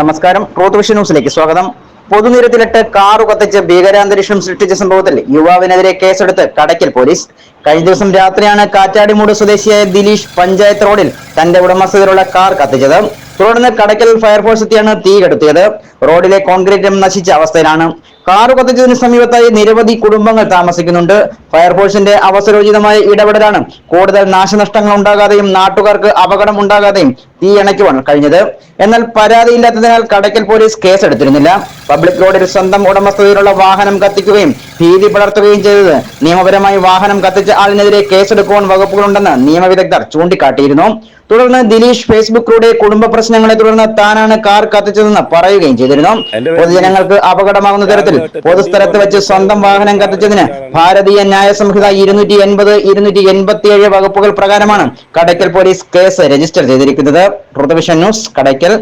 നമസ്കാരം. Truth vision ന്യൂസിലേക്ക് സ്വാഗതം. പൊതുനിരത്തിലിട്ട് കാറു കത്തിച്ച് ഭീകരാന്തരീക്ഷം സൃഷ്ടിച്ച സംഭവത്തിൽ യുവാവിനെതിരെ കേസെടുത്ത് കടയ്ക്കൽ പോലീസ്. കഴിഞ്ഞ ദിവസം രാത്രിയാണ് കാറ്റാടിമൂട് സ്വദേശിയായ ദിലീഷ് പഞ്ചായത്ത് റോഡിൽ തന്റെ ഉടമസ്ഥതയിലുള്ള കാർ കത്തിച്ചത്. തുടർന്ന് കടയ്ക്കൽ ഫയർഫോഴ്സ് എത്തിയാണ് തീ കെടുത്തിയത്. റോഡിലെ കോൺക്രീറ്റും നശിച്ച അവസ്ഥയിലാണ്. കാറ് കത്തിച്ചതിന് സമീപത്തായി നിരവധി കുടുംബങ്ങൾ താമസിക്കുന്നുണ്ട്. ഫയർഫോഴ്സിന്റെ അവസരോചിതമായ ഇടപെടലാണ് കൂടുതൽ നാശനഷ്ടങ്ങൾ ഉണ്ടാകാതെയും നാട്ടുകാർക്ക് അപകടം ഉണ്ടാകാതെയും തീ അണയ്ക്കുവാൻ കഴിഞ്ഞത്. എന്നാൽ പരാതിയില്ലാത്തതിനാൽ കടയ്ക്കൽ പോലീസ് കേസെടുത്തിരുന്നില്ല. പബ്ലിക് റോഡിൽ സ്വന്തം ഉടമസ്ഥതയിലുള്ള വാഹനം കത്തിക്കുകയും ഭീതി പടർത്തുകയും ചെയ്തത് നിയമപരമായി വാഹനം കത്തിച്ച ആളിനെതിരെ കേസെടുക്കുവാൻ വകുപ്പുകളുണ്ടെന്ന് നിയമവിദഗ്ധർ ചൂണ്ടിക്കാട്ടിയിരുന്നു. തുടർന്ന് ദിലീഷ് ഫേസ്ബുക്കിലൂടെ കുടുംബ പ്രശ്നങ്ങളെ തുടർന്ന് താനാണ് കാർ കത്തിച്ചതെന്ന് പറയുകയും ചെയ്തിരുന്നു. പൊതുജനങ്ങൾക്ക് അപകടമാകുന്ന തരത്തിൽ പൊതുസ്ഥലത്ത് വെച്ച് സ്വന്തം വാഹനം കത്തിച്ചതിന് ഭാരതീയ ന്യായ സംഹിത ഇരുന്നൂറ്റി എൺപത് ഇരുന്നൂറ്റി എൺപത്തിയേഴ് വകുപ്പുകൾ പ്രകാരമാണ് കടയ്ക്കൽ പോലീസ് കേസ് രജിസ്റ്റർ ചെയ്തിരിക്കുന്നത്. ഋതുവിഷൻ ന്യൂസ് കടയ്ക്കൽ.